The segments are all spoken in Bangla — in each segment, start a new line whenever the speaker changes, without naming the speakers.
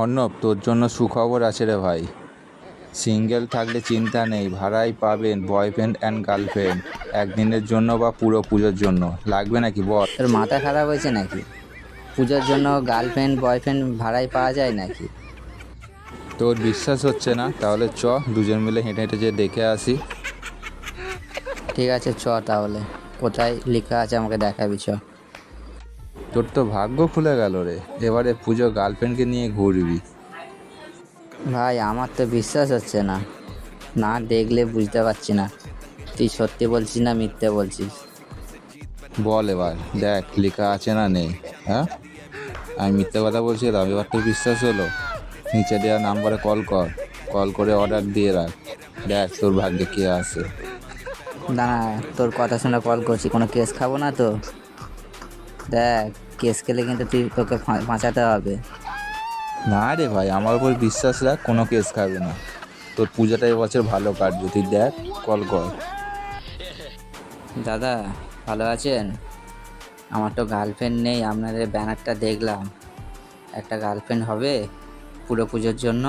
অর্ণব তোর জন্য সুখবর আছে রে ভাই। সিঙ্গেল থাকলে চিন্তা নেই ভাড়ায় পাবেন বয়ফ্রেন্ড অ্যান্ড গার্লফ্রেন্ড। একদিনের জন্য বা পুরো পুজোর জন্য। লাগবে নাকি বল?
তোর মাথা খারাপ হয়েছে নাকি? পুজোর জন্য গার্লফ্রেন্ড বয়ফ্রেন্ড ভাড়ায় পাওয়া যায় নাকি?
তোর বিশ্বাস হচ্ছে না? তাহলে চ দুজন মিলে হেঁটে হেঁটে যে দেখে আসি।
ঠিক আছে চ তাহলে। কোথায় লেখা আছে আমাকে দেখাবি চ।
তোর তো ভাগ্য খুলে গেল রে। এবারে পুজো গার্লফ্রেন্ডকে নিয়ে ঘুরবি।
ভাই আমার তো বিশ্বাস হচ্ছে না। না দেখলে বুঝতে পারছি না। তুই সত্যি বলছিস না মিথ্যে বলছিস?
বল এবার দেখ লেখা আছে না নেই হ্যাঁ? আমি মিথ্যে কথা বলছিলাম এবার তো বিশ্বাস হলো? নিচে দেওয়া নাম্বারে কল কর কল করে অর্ডার দিয়ে রাখ। দেখ তোর ভাগ্যে কে আছে।
দাঁড়া তোর কথা শুনে কল করছি কোনো কেস খাব না তো? দেখ কেস খেলে কিন্তু তুই তোকে বাঁচাতে হবে।
না রে ভাই আমার উপর বিশ্বাস রাখ কোনো কেস খাবে না। তোর পূজাটা এবছর ভালো কাটবে তুই দেখ কল কর।
দাদা ভালো আছেন? আমার তো গার্লফ্রেন্ড নেই আপনাদের ব্যানারটা দেখলাম। একটা গার্লফ্রেন্ড হবে পুরো পুজোর জন্য?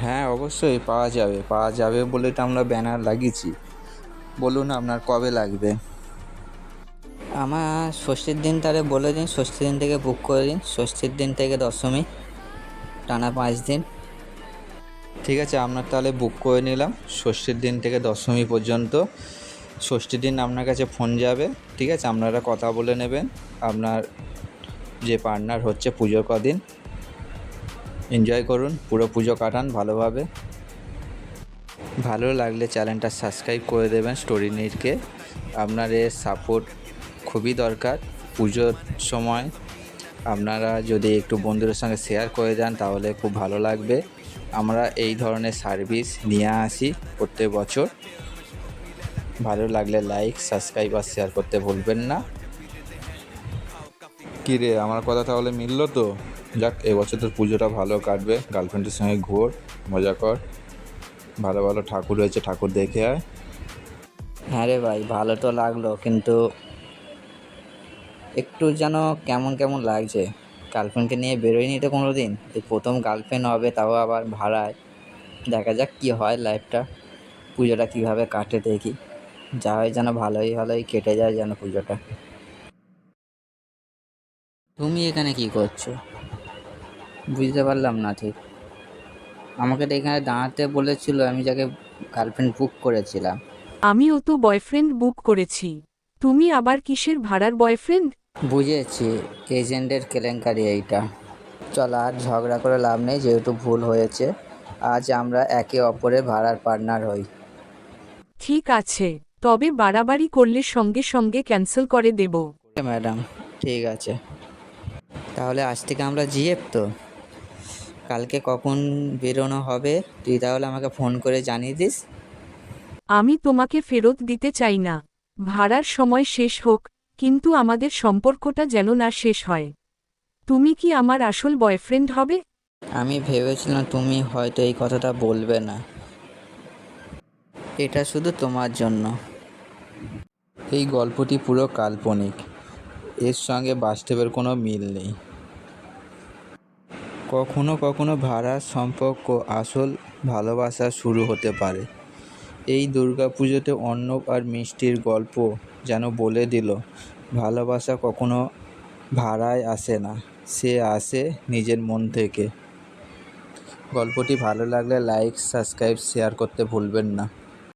হ্যাঁ অবশ্যই পাওয়া যাবে পাওয়া যাবে বলে তো আমরা ব্যানার লাগিয়েছি। বলুন আপনার কবে লাগবে?
আমার ষষ্ঠীর দিন তাহলে বলে দিন, ষষ্ঠীর দিন থেকে বুক করে দিন। ষষ্ঠীর দিন থেকে দশমী, টানা পাঁচ দিন।
ঠিক আছে আপনার তাহলে বুক করে নিলাম। ষষ্ঠীর দিন থেকে দশমী পর্যন্ত। ষষ্ঠীর দিন আপনার কাছে ফোন যাবে। ঠিক আছে, আপনারা কথা বলে নেবেন। আপনার যে পার্টনার হচ্ছে পুজোর কদিন। এনজয় করুন, পুরো পুজো কাটান ভালোভাবে। ভালো লাগলে চ্যানেলটা সাবস্ক্রাইব করে দেবেন স্টোরি নিটকে আপনার এর সাপোর্ট খুবই দরকার। পুজোর সময় আপনারা যদি একটু বন্ধুদের সঙ্গে শেয়ার করে দেন তাহলে খুব ভালো লাগবে। আমরা এই ধরনের সার্ভিস নিয়ে আসি প্রত্যেক বছর। ভালো লাগলে লাইক সাবস্ক্রাইব আর শেয়ার করতে ভুলবেন না। কী রে আমার কথা তাহলে মিললো তো? যাক এবছর তোর পুজোটা ভালো কাটবে। গার্লফ্রেন্ডের সঙ্গে ঘোর মজা কর। ভালো ভালো ঠাকুর হয়েছে ঠাকুর দেখে আয়।
হ্যাঁ রে ভাই ভালো তো লাগল কিন্তু একটু যেন কেমন কেমন লাগছে। গার্লফ্রেন্ডকে নিয়ে বেরোয়নি তো কোনো দিন এই প্রথম গার্লফ্রেন্ড হবে তাও আবার ভাড়ায়। দেখা যাক কী হয় লাইফটা পুজোটা কীভাবে কাটে দেখি। যা হয় যেন ভালোই ভালোই কেটে যায় যেন পুজোটা। তুমি এখানে কি করছ? বুঝতে পারলাম না ঠিক। আমাকে তো এখানে দাঁড়াতে বলেছিল, আমি যাকে গার্লফ্রেন্ড বুক করেছিলাম।
আমিও তো বয়ফ্রেন্ড বুক করেছি। তুমি আবার কিসের ভাড়ার বয়ফ্রেন্ড
বুঝেছি এজেন্টের কেলেঙ্কারি এইটা। চল আর ঝগড়া করে লাভ নেই যেহেতু ভুল হয়েছে আজ আমরা একে অপরের ভাড়ার পার্টনার হই।
ঠিক আছে তবে বাড়াবাড়ি করলে সঙ্গে সঙ্গে ক্যান্সেল করে দেব।
ম্যাডাম ঠিক আছে। তাহলে আজ থেকে আমরা জিএফ তো? কালকে কখন বেরোনো হবে? তুই তাহলে আমাকে ফোন করে জানিয়ে দিস।
আমি তোমাকে ফেরত দিতে চাই না। ভাড়ার সময় শেষ হোক কিন্তু আমাদের সম্পর্কটা যেন না শেষ হয়। তুমি কি আমার আসল বয়ফ্রেন্ড হবে?
আমি ভেবেছিলাম তুমি হয়তো এই কথাটা বলবে না। এটা শুধু তোমার জন্য।
এই গল্পটি পুরো কাল্পনিক। এর সঙ্গে বাস্তবের কোনো মিল নেই। কখনো কখনো ভাড়ার সম্পর্ক আসল ভালোবাসা শুরু হতে পারে। এই দুর্গাপুজোতে অর্ণব আর মিষ্টির গল্প যেন বলে দিল, ভালোবাসা কখনো ভাড়ায় আসে না, সে আসে নিজের মন থেকে। গল্পটি ভালো লাগলে লাইক, সাবস্ক্রাইব, শেয়ার করতে ভুলবেন না।